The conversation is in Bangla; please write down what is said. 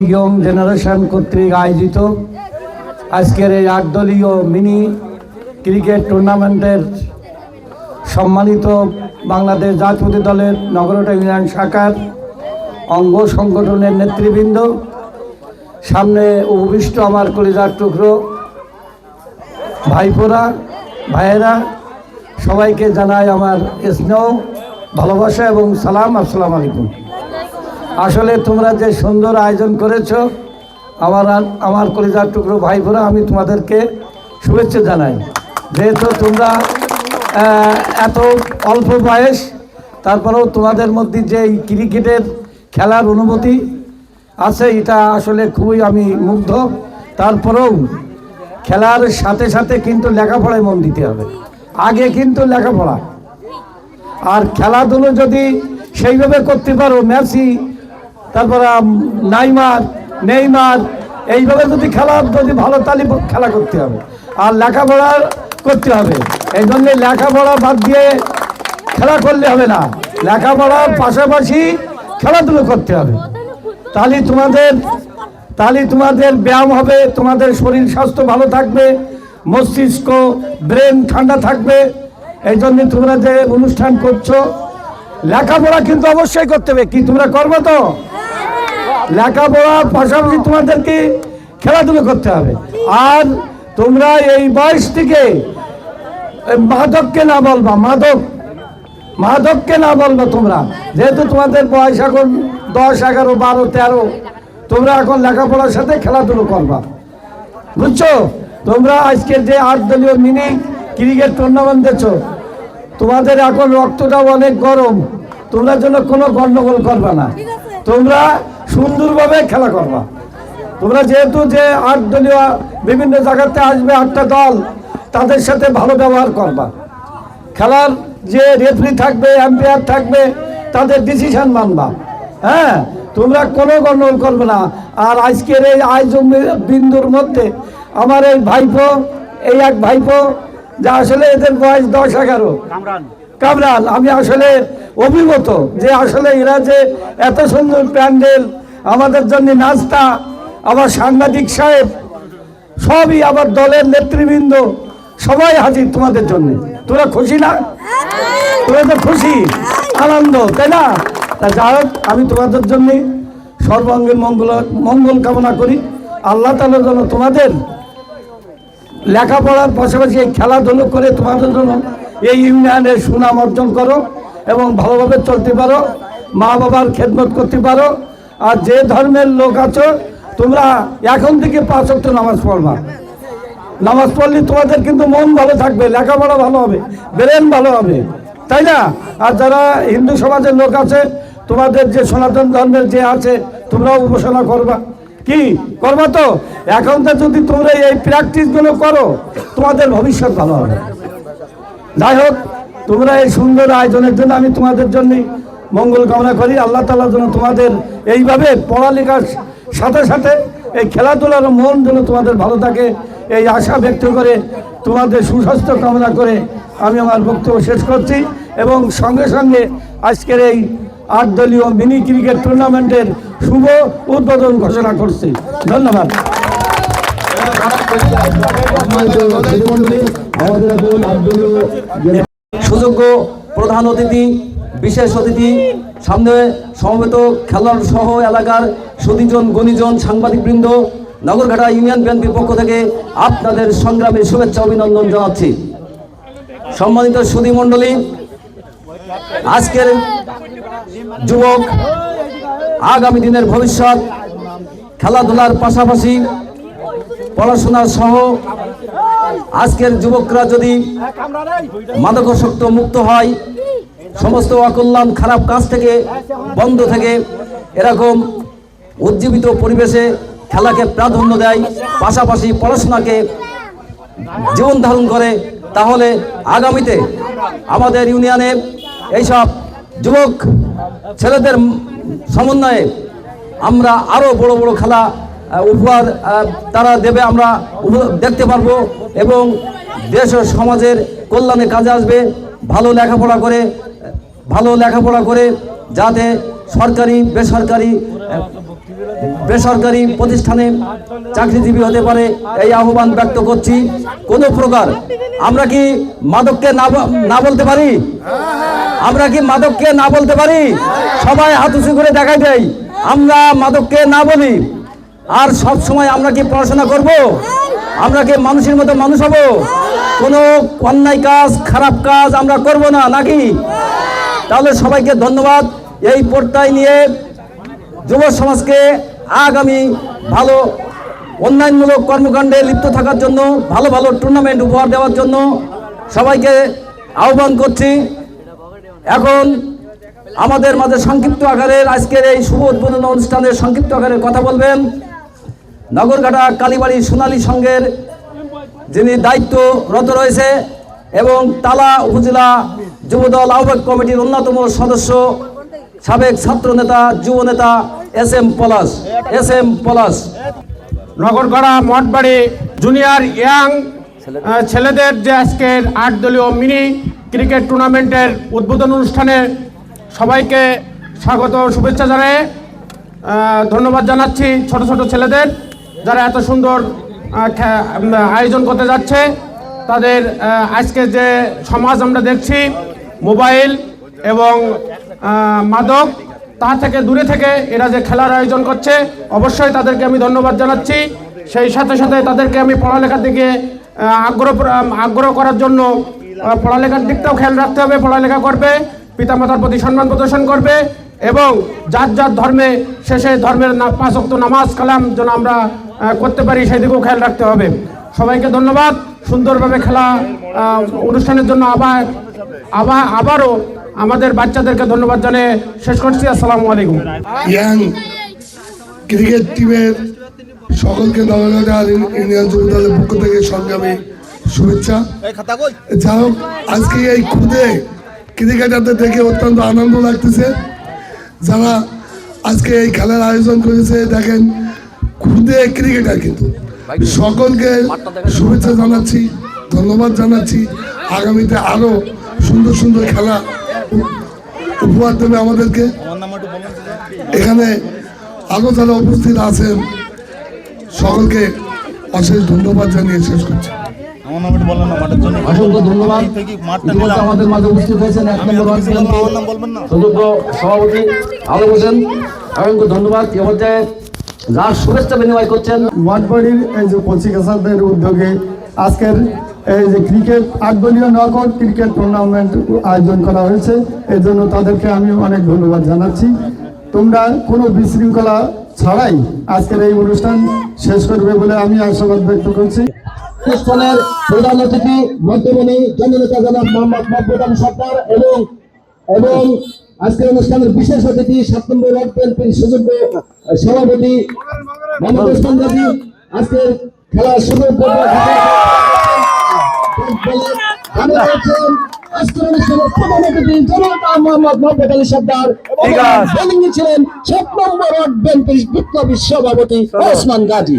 ইয়ং জেনারেশন কর্তৃক আয়োজিত আজকের এই আটদলীয় মিনি ক্রিকেট টুর্নামেন্টের সম্মানিত বাংলাদেশ জাতীয় দলের নগরটা ইউনিয়ন শাখার অঙ্গ সংগঠনের নেতৃবৃন্দ, সামনে উপবিষ্ট আমার কলিজার টুকরো, ভাইপোরা, ভাইয়েরা, সবাইকে জানাই আমার স্নেহ, ভালোবাসা এবং সালাম, আসসালামু আলাইকুম। আসলে তোমরা যে সুন্দর আয়োজন করেছ, আমার আমার কলিজার টুকরো ভাই বোরা আমি তোমাদেরকে শুভেচ্ছা জানাই। যেহেতু তোমরা এত অল্প বয়স, তারপরেও তোমাদের মধ্যে যে এই ক্রিকেটের খেলার অনুভূতি আছে, এটা আসলে খুবই আমি মুগ্ধ। তারপরেও খেলার সাথে সাথে কিন্তু লেখাপড়ায় মন দিতে হবে। আগে কিন্তু লেখাপড়া। আর খেলাধুলো যদি সেইভাবে করতে পারো, মেসি তারপর নাইমার, নেইমার, এইভাবে যদি খেলা, যদি ভালো তালি খেলা করতে হবে। আর লেখাপড়া করতে হবে। এই জন্যে লেখাপড়া বাদ দিয়ে খেলা করলে হবে না। লেখাপড়ার পাশাপাশি খেলাধুলো করতে হবে। তাহলে তোমাদের তাহলে তোমাদের ব্যায়াম হবে, তোমাদের শরীর স্বাস্থ্য ভালো থাকবে, মস্তিষ্ক, ব্রেন ঠান্ডা থাকবে। এই জন্য তোমরা যে অনুষ্ঠান করছ, লেখাপড়া কিন্তু অবশ্যই করতে হবে। কি, তোমরা করব তো? লেখাপড়ার পাশাপাশি তোমাদেরকে খেলাধুলো করতে হবে। আর তোমরা এই বয়স থেকে মাদককে না বলবা, মাদক, মাদককে না বলব তোমরা। যেহেতু তোমাদের বয়স এখন দশ, এগারো, বারো, তেরো, তোমরা এখন লেখাপড়ার সাথে খেলাধুলো করবা। বুঝছ? তোমরা আজকের যে আট দলীয় মিনি ক্রিকেট টুর্নামেন্ট দেখছ, তোমাদের এখন রক্তটাও অনেক গরম, তোমরা জন্য কোনো গন্ডগোল করবা না। তোমরা সুন্দরভাবে খেলা করবা। তোমরা যেহেতু যে আট দলীয় বিভিন্ন জায়গাতে আসবে আটটা দল তাদের সাথে ভালো ব্যবহার করবা। খেলার যে রেফারি থাকবে এম্পায়ার থাকবে তাদের ডিসিশন মানবা। হ্যাঁ তোমরা কোনো গন্ডগোল করবে না। আর আজকের এই আয়োজন বিন্দুর মধ্যে আমার এই ভাইপো এই এক ভাইপো যা আসলে এদের বয়স দশ এগারো। কামরান আমি আসলে অভিভূত যে আসলে এরা যে এত সুন্দর প্যান্ডেল আমাদের জন্য নাস্তা আবার সাংবাদিক সাহেব, সবই আবার দলের নেতৃবৃন্দ, সবাই হাজির তোমাদের জন্য। তোরা খুশি না? তোরা তো খুশি। আনন্দ, তাই না? তা যাই আমি তোমাদের জন্য সর্বাঙ্গে মঙ্গল মঙ্গল কামনা করি। আল্লাহ তালার জন্য তোমাদের লেখাপড়ার পাশাপাশি এই খেলাধুলো করে তোমাদের জন্য এই ইউনিয়নের সুনাম অর্জন করো এবং ভালোভাবে চলতে পারো মা বাবার খেদমত করতে পারো। আর যে ধর্মের লোক আছো, তোমরা এখন থেকে পাঁচ অক্ট নামাজ পড়বা। নামাজ পড়লে তোমাদের কিন্তু মন ভালো থাকবে, লেখাপড়া ভালো হবে, ব্রেন ভালো হবে। তাই না? আর যারা হিন্দু সমাজের লোক আছে, তোমাদের যে সনাতন ধর্মের যে আছে, তোমরাও উপাসনা করবা। কি? করবা তো? এখন তো যদি তোমরা এই প্র্যাকটিসগুলো করো, তোমাদের ভবিষ্যৎ ভালো হবে। যাই হোক, তোমরা এই সুন্দর আয়োজনের জন্য আমি তোমাদের জন্য মঙ্গল কামনা করি, আল্লাহ তালার জন্য তোমাদের এইভাবে পড়ালেখার সাথে সাথে এই খেলাধুলার মন যেন তোমাদের ভালো থাকে। এই আশা ব্যক্ত করে তোমাদের সুস্বাস্থ্য কামনা করে আমি আমার বক্তব্য শেষ করছি এবং সঙ্গে সঙ্গে আজকের এই আট দলীয় মিনি ক্রিকেট টুর্নামেন্টের শুভ উদ্বোধন ঘোষণা করছি। ধন্যবাদ। সুযোগ্য প্রধান অতিথি বিশেষ অতিথি, সামনে সমবেত খেলোয়াড় সহ এলাকার সুদীজন গণিজন, সাংবাদিকবৃন্দ, নগরঘাটা ইউনিয়ন বিএনপির পক্ষ থেকে আপনাদের সংগ্রামে শুভেচ্ছা, অভিনন্দন জানাচ্ছি। সম্মানিত সুদী মণ্ডলী, আজকের যুবক, আগামী দিনের ভবিষ্যৎ, খেলাধুলার পাশাপাশি পড়াশোনা সহ আজকের যুবকরা যদি মাদকাসক্ত মুক্ত হয় সমস্ত অকল্যাণ, খারাপ কাজ থেকে বন্ধ থেকে এরকম উজ্জীবিত পরিবেশে খেলাকে প্রাধান্য দেয়, পাশাপাশি পড়াশোনাকে জীবন ধারণ করে, তাহলে আগামীতে আমাদের ইউনিয়নে এইসব যুবক ছেলেদের সমন্বয়ে আমরা আরও বড় বড় খেলা উপহার তারা দেবে, আমরা দেখতে পারব এবং দেশ ও সমাজের কল্যাণে কাজে আসবে। ভালো লেখাপড়া করে, ভালো লেখাপড়া করে যাতে সরকারি, বেসরকারি বেসরকারি প্রতিষ্ঠানে চাকরিজীবী হতে পারে এই আহ্বান ব্যক্ত করছি। কোনো প্রকার আমরা কি মাদককে না বলতে পারি? আমরা কি মাদককে না বলতে পারি? সবাই হাত উঁচু করে দেখাই দেয় আমরা মাদককে না বলি। আর সব সময় আমরা কি পড়াশোনা করব? আমরা কি মানুষের মতো মানুষ হব? কোনো অন্যায় কাজ, খারাপ কাজ আমরা করব না, নাকি? তাহলে সবাইকে ধন্যবাদ। এই পর্দায় নিয়ে যুব সমাজকে আগামী ভালো উন্নয়নমূলক কর্মকাণ্ডে লিপ্ত থাকার জন্য, ভালো ভালো টুর্নামেন্ট উপহার দেওয়ার জন্য সবাইকে আহ্বান করছি। এখন আমাদের মাঝে সংক্ষিপ্ত আকারের আজকের এই শুভ উদ্বোধন অনুষ্ঠানের সংক্ষিপ্ত আকারে কথা বলবেন। নগরঘাটা কালীবাড়ি সোনালী সংঘের যিনি দায়িত্বরত রয়েছে এবং তালা উপজেলা যুবদল আহ্বায়ক কমিটির অন্যতম সদস্য সাবেক ছাত্র নেতা যুব নেতা S M Palash, S M Palash. Nagargara Mathbari junior young ছেলেদের যে আজকের আট দলীয় মিনি ক্রিকেট টুর্নামেন্টের উদ্বোধন অনুষ্ঠানে সবাইকে স্বাগত শুভেচ্ছা জানাই ধন্যবাদ জানাচ্ছি ছোট ছোট ছেলেদের। যারা এত সুন্দর আয়োজন করতে যাচ্ছে, তাদের আজকে যে সমাজ আমরা দেখছি, মোবাইল এবং মাদক, তা থেকে দূরে থেকে এরা যে খেলার আয়োজন করছে, অবশ্যই তাদেরকে আমি ধন্যবাদ জানাচ্ছি। সেই সাথে সাথে তাদেরকে আমি পড়ালেখার দিকে আগ্রহ আগ্রহ করার জন্য পড়ালেখার দিকটাও খেয়াল রাখতে হবে, পড়ালেখা করবে, পিতামাতার প্রতি সম্মান প্রদর্শন করবে এবং যার যার ধর্মে শেষে ধর্মের না পাঁচ ওয়াক্ত নামাজ, কালাম, যেন আমরা করতে পারি সেই দিকেও খেয়াল রাখতে হবে। সবাইকে ধন্যবাদ। সুন্দরভাবে খেলা অনুষ্ঠানের জন্য আবার আবার, আবারও আমাদের বাচ্চাদেরকে ধন্যবাদ জানিয়ে শেষ করছি। আসসালামু আলাইকুম। ইয়াং ক্রিকেট টিমের সকলকে নবগড়া ইউনিয়ন যুব দলের পক্ষ থেকে সংগ্রামী শুভেচ্ছা। যা হোক, আজকে এই খুদে ক্রিকেটারদের দেখে অত্যন্ত আনন্দ লাগতেছে। যারা আজকে এই খেলার আয়োজন করেছে, দেখেন খুদে ক্রিকেটার কিন্তু। সকলকে শুভেচ্ছা জানাচ্ছি ধন্যবাদ জানাচ্ছি। আগামীতে আরও সুন্দর সুন্দর খেলা উপহার দেবে আমাদেরকে। এখানে আরও যারা উপস্থিত আছেন সকলকে অশেষ ধন্যবাদ জানিয়ে শেষ করছি। অসংখ্য ধন্যবাদ। আমাদের মাঝে উপস্থিত হয়েছেন এক নম্বর সভাপতি হোসেন। অসংখ্য ধন্যবাদ। এ পর্যায়ে যার শুভেচ্ছা বিনিময় করছেন ওয়ার্ডবাড়ির এই যে পচিকাছাদের উদ্যোগে আজকের এই যে ক্রিকেট আটদলীয় নকআউট ক্রিকেট টুর্নামেন্ট আয়োজন করা হয়েছে। এই জন্য তাদেরকে আমি অনেক ধন্যবাদ জানাচ্ছি। তোমরা কোনো বিশৃঙ্খলা ছাড়াই আজকের এই অনুষ্ঠান শেষ করবে বলে আমি আশাবাদ ব্যক্ত করছি। অনুষ্ঠানের প্রধান অতিথি মধ্যমণি জননেতা জনাব মোহাম্মদ মকবুদান সরকার এবং এবং আজকের অনুষ্ঠানের বিশেষ অতিথি সাত নম্বর ওয়ার্ড বিএনপির সুযোগ্য সভাপতি মোহাম্মদ ওসমান গাজী আজকের খেলা শুরু ছিলেন সাত নম্বর বিপ্লবী সভাপতি ওসমান গাজী।